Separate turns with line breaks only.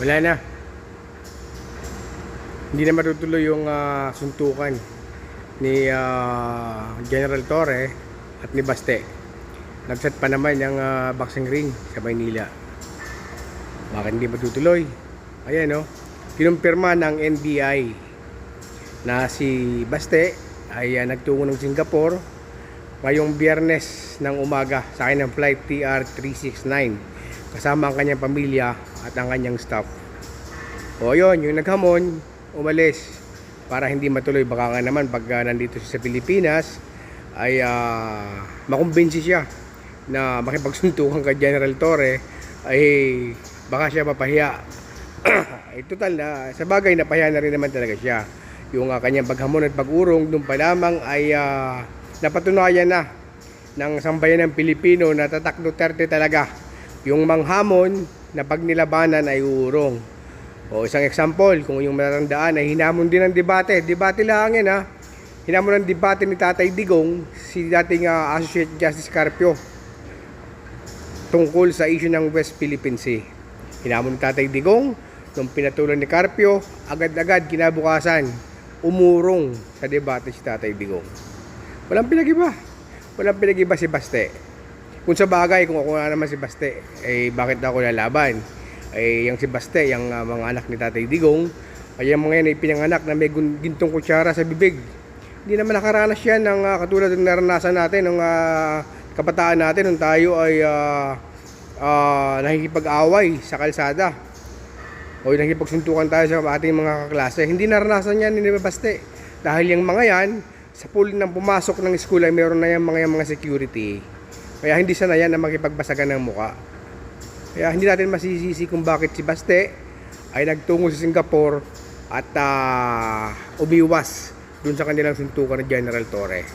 Wala na. Hindi na matutuloy yung ah, suntukan ni ah, General Torre at ni Baste. Nagset pa naman yung ah, boxing ring sa Maynila. Bakit hindi matutuloy? Ayan oh. Kinumpirma ng NBI na si Baste ay ah, nagtungo ng Singapore ngayong biyernes ng umaga sa akin ng flight TR-369 kasama ang kanyang pamilya at ang kanyang staff. O yun, yung naghamon, umalis para hindi matuloy. Baka nga naman pag ah, nandito siya sa Pilipinas ay uh, makumbinsi siya na makipagsuntukan kay General Torre ay baka siya mapahiya. ay total na, sa bagay napahiya na rin naman talaga siya. Yung ah, kanyang paghamon at pag-urong doon pa lamang ay ah, napatunayan na ng sambayan ng Pilipino na tatak Duterte talaga. Yung manghamon na pag nilabanan ay uurong. O isang example, kung yung matatandaan ay hinamon din ng debate. Debate lang yan ha. Hinamon ng debate ni Tatay Digong, si dating ah, Associate Justice Carpio tungkol sa issue ng West Philippine Sea. Hinamon ni Tatay Digong, nung pinatulan ni Carpio, agad-agad kinabukasan, umurong sa debate si Tatay Digong. Walang pinag-iba. Walang pinag-iba si Baste. Kung sa bagay, kung ako naman si Baste, eh bakit ako lalaban? Eh, yung si Baste, yung ah, mga anak ni Tatay Digong, ay yung mga yan ay pinanganak na may gintong kutsara sa bibig. Hindi naman nakaranas yan ng ah, katulad ng naranasan natin ng ah, kabataan natin nung tayo ay ah, ah, nakikipag-away sa kalsada o yung nakipagsuntukan tayo sa ating mga kaklase. Hindi naranasan yan ni Baste. Dahil yung mga yan, sa pool ng pumasok ng school ay meron na yung mga, yung mga security. Kaya hindi sana yan na makipagbasagan ng muka. Kaya hindi natin masisisi kung bakit si Baste ay nagtungo sa Singapore at ah, umiwas dun sa kanilang suntukan ng General Torre.